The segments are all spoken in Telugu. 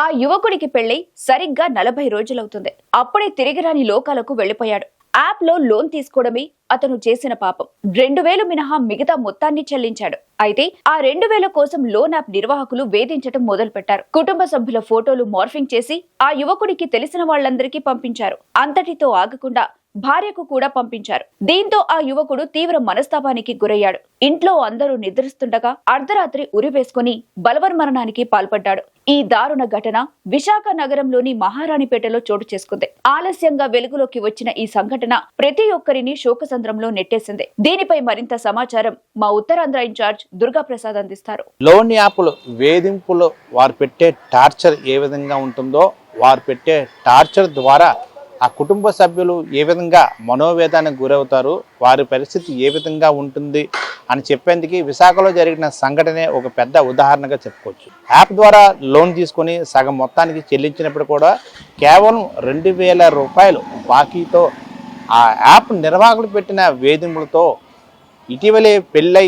ఆ యువకుడికి పెళ్ళి సరిగ్గా నలభై రోజులవుతుంది. అప్పుడే తిరిగి రాని లోకాలకు వెళ్ళిపోయాడు యాప్లో లోన్ తీసుకోవడమే అతను చేసిన పాపం. రెండు వేలు మినహా మిగతా మొత్తాన్ని చెల్లించాడు. అయితే ఆ రెండు వేల కోసం లోన్ యాప్ నిర్వాహకులు వేధించడం మొదలుపెట్టారు. కుటుంబ సభ్యుల ఫోటోలు మార్ఫింగ్ చేసి ఆ యువకుడికి తెలిసిన వాళ్ళందరికీ పంపించారు. అంతటితో ఆగకుండా భార్యకు కూడా పంపించారు. దీంతో ఆ యువకుడు తీవ్ర మనస్తాపానికి గురయ్యాడు. ఇంట్లో అందరూ నిద్రిస్తుండగా అర్ధరాత్రి ఉరివేసుకుని బలవన్మరణానికి పాల్పడ్డాడు. ఈ దారుణ ఘటన విశాఖ నగరంలోని మహారాణిపేటలో చోటు చేసుకుంది. ఆలస్యంగా వెలుగులోకి వచ్చిన ఈ సంఘటన ప్రతి ఒక్కరిని శోకసంద్రంలో నెట్టేసింది. దీనిపై మరింత సమాచారం మా ఉత్తరాంధ్ర ఇన్ఛార్జ్ దుర్గా ప్రసాద్ అందిస్తారు. లోన్ యాప్లు వేధింపులు వారు పెట్టే టార్చర్ ఏ విధంగా ఉంటుందో వారు పెట్టే టార్చర్ ద్వారా ఆ కుటుంబ సభ్యులు ఏ విధంగా మనోవేదానికి గురవుతారు వారి పరిస్థితి ఏ విధంగా ఉంటుంది అని చెప్పేందుకు విశాఖలో జరిగిన సంఘటనే ఒక పెద్ద ఉదాహరణగా చెప్పుకోవచ్చు. యాప్ ద్వారా లోన్ తీసుకొని సగం మొత్తానికి చెల్లించినప్పుడు కూడా కేవలం రెండు వేల రూపాయలు బాకీతో ఆ యాప్ నిర్వాహకులు పెట్టిన వేధింపులతో ఇటీవలే పెళ్ళై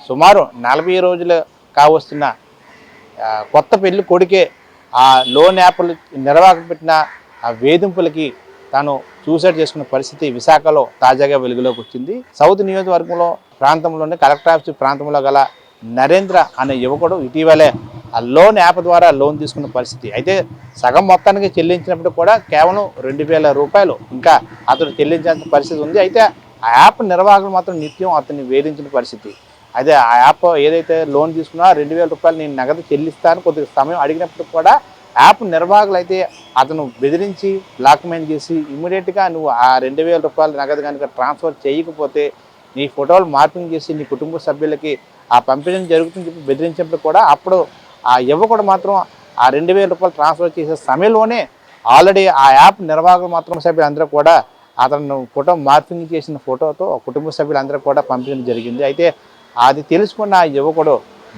సుమారు నలభై రోజులు కావస్తున్న కొత్త పెళ్ళి కొడుకే ఆ లోన్ యాప్లు నిర్వాహకులు పెట్టిన ఆ వేధింపులకి తాను సూసైడ్ చేసుకున్న పరిస్థితి విశాఖలో తాజాగా వెలుగులోకి వచ్చింది. సౌత్ నియోజకవర్గంలో ప్రాంతంలోనే కలెక్టర్ ఆఫీస్ ప్రాంతంలో గల నరేంద్ర అనే యువకుడు ఇటీవలే ఆ లోన్ యాప్ ద్వారా లోన్ తీసుకున్న పరిస్థితి. అయితే సగం మొత్తానికి చెల్లించినప్పుడు కూడా కేవలం రెండు వేల రూపాయలు ఇంకా అతడు చెల్లించాల్సిన పరిస్థితి ఉంది. అయితే ఆ యాప్ నిర్వాహకులు మాత్రం నిత్యం అతన్ని వేధించిన పరిస్థితి. అదే ఆ యాప్ ఏదైతే లోన్ తీసుకున్నా రెండు వేల రూపాయలు నేను నగదు చెల్లిస్తాను కొద్దిగా సమయం అడిగినప్పుడు కూడా యాప్ నిర్వాహకులు అయితే అతను బెదిరించి బ్లాక్మెయిల్ చేసి ఇమీడియట్గా నువ్వు ఆ రెండు వేల రూపాయలు నగదు కనుక ట్రాన్స్ఫర్ చేయకపోతే నీ ఫోటోలు మార్పింగ్ చేసి నీ కుటుంబ సభ్యులకి ఆ పంపించడం జరుగుతుంది చెప్పి బెదిరించినప్పుడు కూడా అప్పుడు ఆ యువకుడు మాత్రం ఆ రెండు వేల రూపాయలు ట్రాన్స్ఫర్ చేసే సమయంలోనే ఆల్రెడీ ఆ యాప్ నిర్వాహకులు మాత్రం సభ్యులందరూ కూడా అతను ఫోటో మార్పింగ్ చేసిన ఫోటోతో కుటుంబ సభ్యులందరూ కూడా పంపించడం జరిగింది. అయితే అది తెలుసుకున్న ఆ యువకుడు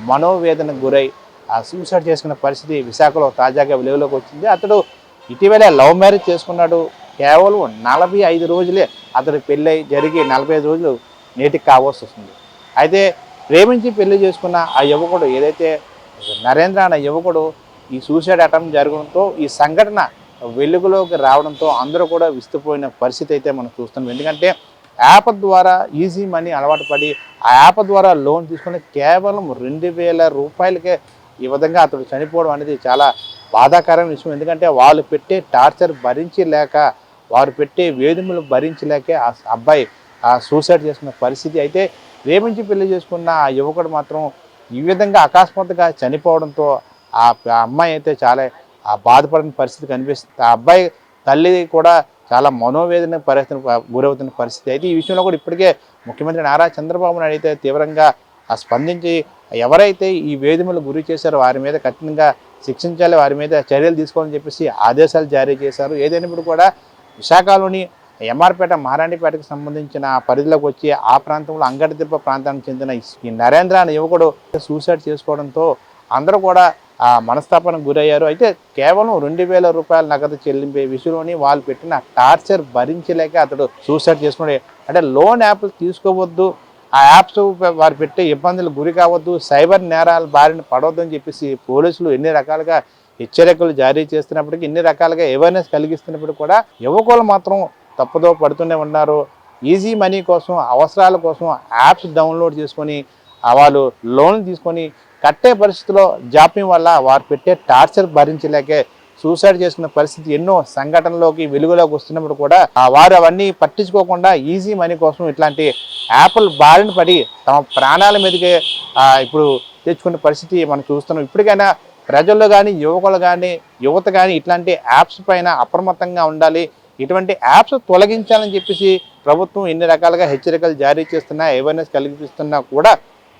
మనోవేదనకు గురై సూసైడ్ చేసుకున్న పరిస్థితి విశాఖలో తాజాగా వెలుగులోకి వచ్చింది. అతడు ఇటీవలే లవ్ మ్యారేజ్ చేసుకున్నాడు. కేవలం నలభై ఐదు రోజులే అతడు పెళ్ళై జరిగి నలభై ఐదు రోజులు నేటికి కావాల్సి వస్తుంది. అయితే ప్రేమించి పెళ్ళి చేసుకున్న ఆ యువకుడు ఏదైతే నరేంద్ర అనే యువకుడు ఈ సూసైడ్ అటెంప్ట్ జరగడంతో ఈ సంఘటన వెలుగులోకి రావడంతో అందరూ కూడా విస్తుపోయిన పరిస్థితి అయితే మనం చూస్తున్నాం. ఎందుకంటే యాప్ ద్వారా ఈజీ మనీ అలవాటు పడి ఆ యాప్ ద్వారా లోన్ తీసుకుని కేవలం రెండు వేల రూపాయలకే ఈ విధంగా అతడు చనిపోవడం అనేది చాలా బాధాకరమైన విషయం. ఎందుకంటే వాళ్ళు పెట్టే టార్చర్ భరించలేక వారు పెట్టే వేధిములు భరించలేక ఆ అబ్బాయి ఆ సూసైడ్ చేసుకున్న పరిస్థితి అయితే ప్రేమించి పెళ్ళి చేసుకున్న ఆ యువకుడు మాత్రం ఈ విధంగా అకస్మాత్తుగా చనిపోవడంతో ఆ ఆ అమ్మాయి అయితే చాలా ఆ బాధపడిన పరిస్థితి కనిపిస్తుంది. ఆ అబ్బాయి తల్లి కూడా చాలా మనోవేదన పరిస్థితి గురవుతున్న పరిస్థితి అయితే ఈ విషయంలో కూడా ఇప్పటికే ముఖ్యమంత్రి నారా చంద్రబాబు నాయుడు అయితే తీవ్రంగా ఆ స్పందించి ఎవరైతే ఈ వేధిములు గురి చేశారో వారి మీద కఠినంగా శిక్షించాలి వారి మీద చర్యలు తీసుకోవాలని చెప్పేసి ఆదేశాలు జారీ చేశారు. ఏదైనప్పుడు కూడా విశాఖలోని ఎంఆర్పేట మహారాణిపేటకు సంబంధించిన పరిధిలోకి వచ్చి ఆ ప్రాంతంలో అంగడిదిప్ప ప్రాంతానికి చెందిన ఈ నరేంద్ర అనే యువకుడు సూసైడ్ చేసుకోవడంతో అందరూ కూడా ఆ మనస్తాపనకు గురయ్యారు. అయితే కేవలం రెండు వేల రూపాయల నగదు చెల్లింపే విషయంలోని వాళ్ళు పెట్టిన టార్చర్ భరించలేక అతడు సూసైడ్ చేసుకునే అంటే లోన్ యాప్లు తీసుకోవద్దు ఆ యాప్స్ వారు పెట్టే ఇబ్బందులు గురి కావద్దు సైబర్ నేరాల బారిన పడవద్దు అని చెప్పేసి పోలీసులు ఎన్ని రకాలుగా హెచ్చరికలు జారీ చేస్తున్నప్పటికీ ఎన్ని రకాలుగా అవేర్నెస్ కలిగిస్తున్నప్పుడు కూడా యువకులు మాత్రం తప్పుదో పడుతూనే ఉన్నారు. ఈజీ మనీ కోసం అవసరాల కోసం యాప్స్ డౌన్లోడ్ చేసుకొని వాళ్ళు లోన్లు తీసుకొని కట్టే పరిస్థితిలో జాప్యం వల్ల వారు పెట్టే టార్చర్ భరించలేకే సూసైడ్ చేసుకున్న పరిస్థితి ఎన్నో సంఘటనలోకి వెలుగులోకి వస్తున్నప్పుడు కూడా ఆ వారు అవన్నీ పట్టించుకోకుండా ఈజీ మనీ కోసం ఇట్లాంటి యాప్లు బారిన పడి తమ ప్రాణాల మీదకే ఇప్పుడు తెచ్చుకునే పరిస్థితి మనం చూస్తున్నాం. ఇప్పటికైనా ప్రజల్లో కానీ యువకులు కానీ యువత కానీ ఇట్లాంటి యాప్స్ పైన అప్రమత్తంగా ఉండాలి. ఇటువంటి యాప్స్ తొలగించాలని చెప్పేసి ప్రభుత్వం ఎన్ని రకాలుగా హెచ్చరికలు జారీ చేస్తున్నా అవేర్నెస్ కలిగిస్తున్నా కూడా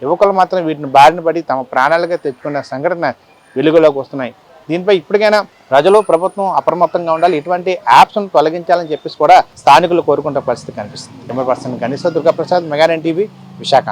యువకులు మాత్రం వీటిని బారిన పడి తమ ప్రాణాలుగా తెచ్చుకున్న సంఘటన వెలుగులోకి వస్తున్నాయి. దీనిపై ఇప్పటికైనా ప్రజలు ప్రభుత్వం అప్రమత్తంగా ఉండాలి. ఇటువంటి యాప్స్ను తొలగించాలని చెప్పేసి కూడా స్థానికులు కోరుకుంటే పరిస్థితి కనిపిస్తుంది. కెమెరా పర్సన్ గణేశ్వర దుర్గాప్రసాద్ మెగారెన్ టీవీ విశాఖ